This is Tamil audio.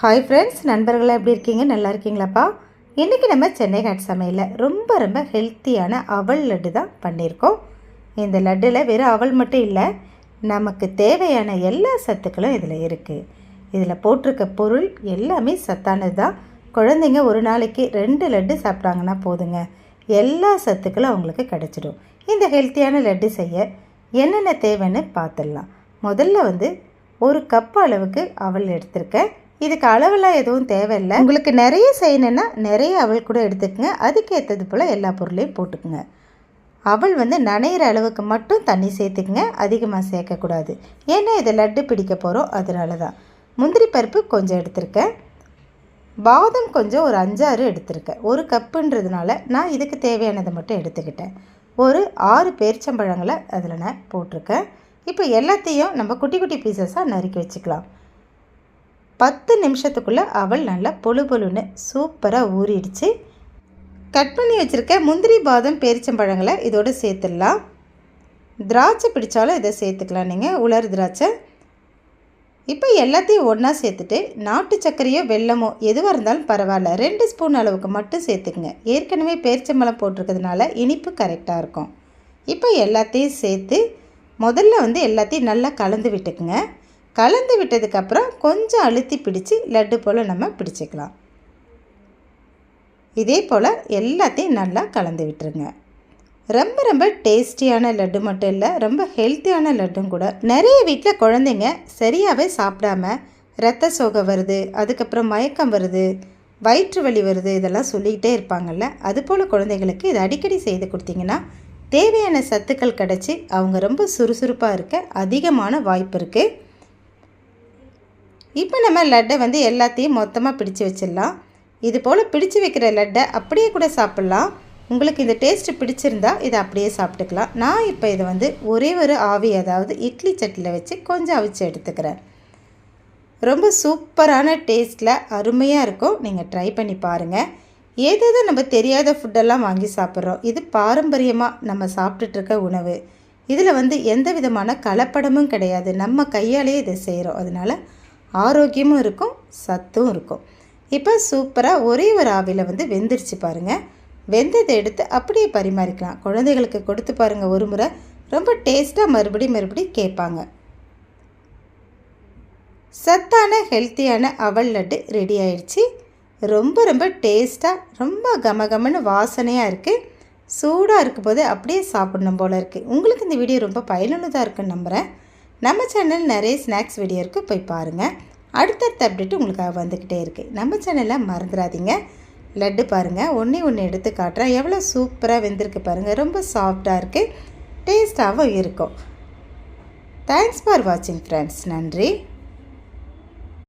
ஹாய் ஃப்ரெண்ட்ஸ் நண்பர்களாக எப்படி இருக்கீங்க? நல்லா இருக்கீங்களாப்பா? இன்றைக்கி நம்ம சென்னை ஹாட் சமையலில் ரொம்ப ரொம்ப ஹெல்த்தியான அவல் லட்டு தான் பண்ணியிருக்கோம். இந்த லட்டில் வெறும் அவல் மட்டும் இல்லை நமக்கு தேவையான எல்லா சத்துக்களும் இதில் இருக்குது இதில் போட்டிருக்க பொருள் எல்லாமே சத்தானது தான். குழந்தைங்க ஒரு நாளைக்கு ரெண்டு லட்டு சாப்பிட்டாங்கன்னா போதுங்க. எல்லா சத்துக்களும் அவங்களுக்கு கிடச்சிடும். இந்த ஹெல்த்தியான லட்டு செய்ய என்னென்ன தேவைன்னு பார்த்துடலாம். முதல்ல வந்து ஒரு கப் அளவுக்கு அவல் எடுத்திருக்கேன். இதுக்கு அளவெல்லாம் எதுவும் தேவையில்லை. உங்களுக்கு நிறைய செய்யணுன்னா நிறைய அவள் கூட எடுத்துக்கங்க. அதுக்கேற்றது போல் எல்லா பொருளையும் போட்டுக்குங்க. அவள் வந்து நனையிற அளவுக்கு மட்டும் தண்ணி சேர்த்துக்குங்க. அதிகமாக சேர்க்கக்கூடாது. ஏன்னா இதை லட்டு பிடிக்க போகிறோம் அதனால தான் முந்திரி பருப்பு கொஞ்சம் எடுத்திருக்கேன். பாதம் கொஞ்சம் ஒரு அஞ்சாறு எடுத்திருக்கேன். ஒரு கப்புன்றதுனால நான் இதுக்கு தேவையானதை மட்டும் எடுத்துக்கிட்டேன். ஒரு ஆறு பேரிச்சம்பழங்களை அதில் நான் போட்டிருக்கேன். இப்போ எல்லாத்தையும் நம்ம குட்டி குட்டி பீசஸாக நறுக்கி வச்சுக்கலாம். பத்து நிமிஷத்துக்குள்ளே அவள் நல்லா பொழு பொழுன்னு சூப்பராக ஊறிடுச்சு. கட் பண்ணி வச்சுருக்க முந்திரி பாதம் பேரிச்சம்பழங்களை இதோடு சேர்த்துடலாம். திராட்சை பிடிச்சாலும் இதை சேர்த்துக்கலாம் நீங்கள் உலர் திராட்சை. இப்போ எல்லாத்தையும் ஒன்றா சேர்த்துட்டு நாட்டு சர்க்கரையோ வெல்லமோ எதுவாக இருந்தாலும் பரவாயில்ல. ரெண்டு ஸ்பூன் அளவுக்கு மட்டும் சேர்த்துக்குங்க. ஏற்கனவே பேரிச்சம்பழம் போட்டிருக்கிறதுனால இனிப்பு கரெக்டாக இருக்கும். இப்போ எல்லாத்தையும் சேர்த்து முதல்ல வந்து எல்லாத்தையும் நல்லா கலந்து விட்டுக்குங்க. கலந்து விட்டதுக்கப்புறம் கொஞ்சம் அழுத்தி பிடிச்சி லட்டு போல் நம்ம பிடிச்சிக்கலாம். இதே போல் எல்லாத்தையும் நல்லா கலந்து விட்டுருங்க. ரொம்ப ரொம்ப டேஸ்டியான லட்டு மட்டும் இல்லை ரொம்ப ஹெல்த்தியான லட்டும் கூட. நிறைய வீட்டில் குழந்தைங்க சரியாகவே சாப்பிடாம ரத்த சோகை வருது அதுக்கப்புறம் மயக்கம் வருது வயிற்று வலி வருது இதெல்லாம் சொல்லிக்கிட்டே இருப்பாங்கள்ல அதுபோல் குழந்தைங்களுக்கு இது அடிக்கடி செய்து கொடுத்தீங்கன்னா தேவையான சத்துக்கள் கிடச்சி அவங்க ரொம்ப சுறுசுறுப்பாக இருக்க அதிகமான வாய்ப்பு இருக்குது இப்போ நம்ம லட்டை வந்து எல்லாத்தையும் மொத்தமாக பிடிச்சு வச்சிடலாம். இது போல் பிடிச்சு வைக்கிற லட்டை அப்படியே கூட சாப்பிட்லாம். உங்களுக்கு இந்த டேஸ்ட்டு பிடிச்சிருந்தா இதை அப்படியே சாப்பிட்டுக்கலாம். நான் இப்போ இதை வந்து ஒரே ஒரு ஆவி அதாவது இட்லி சட்டியில் வச்சு கொஞ்சம் அவிச்சு எடுத்துக்கிறேன். ரொம்ப சூப்பரான டேஸ்ட்டில் அருமையாக இருக்கும். நீங்கள் ட்ரை பண்ணி பாருங்கள் ஏதேதோ நம்ம தெரியாத ஃபுட்டெல்லாம் வாங்கி சாப்பிட்றோம். இது பாரம்பரியமாக நம்ம சாப்பிட்டுட்ருக்க உணவு. இதில் வந்து எந்த விதமான கலப்படமும் கிடையாது. நம்ம கையாலேயே இதை செய்கிறோம் அதனால் ஆரோக்கியமும் இருக்கும் சத்தும் இருக்கும். இப்போ சூப்பராக ஒரே ஒரு ஆவியில் வந்து வெந்துருச்சு பாருங்கள் வெந்ததை எடுத்து அப்படியே பரிமாறிக்கலாம். குழந்தைகளுக்கு கொடுத்து பாருங்கள் ஒரு முறை. ரொம்ப டேஸ்ட்டாக மறுபடி மறுபடி கேட்பாங்க. சத்தான ஹெல்த்தியான அவல் லட்டு ரெடி ஆயிடுச்சு. ரொம்ப ரொம்ப டேஸ்ட்டாக ரொம்ப கமகமன்னு வாசனையாக இருக்குது சூடாக இருக்கும் போது அப்படியே சாப்பிடணும் போல் இருக்குது உங்களுக்கு இந்த வீடியோ ரொம்ப பயனுள்ளதாக இருக்குன்னு நம்புகிறேன் நம்ம சேனல் நிறைய ஸ்நாக்ஸ் வீடியோ இருக்குது போய் பாருங்கள் அடுத்தடுத்த அப்டேட் உங்களுக்காக வந்துக்கிட்டே இருக்குது நம்ம சேனலை மறந்துடாதீங்க. லட்டு பாருங்கள் ஒன்றே ஒன்று எடுத்து காட்டுறேன். எவ்வளோ சூப்பராக வெந்திருக்கு பாருங்கள் ரொம்ப சாஃப்டாக இருக்குது டேஸ்ட்டாகவும் இருக்கும். தேங்க்ஸ் ஃபார் வாட்சிங் ஃப்ரெண்ட்ஸ் நன்றி.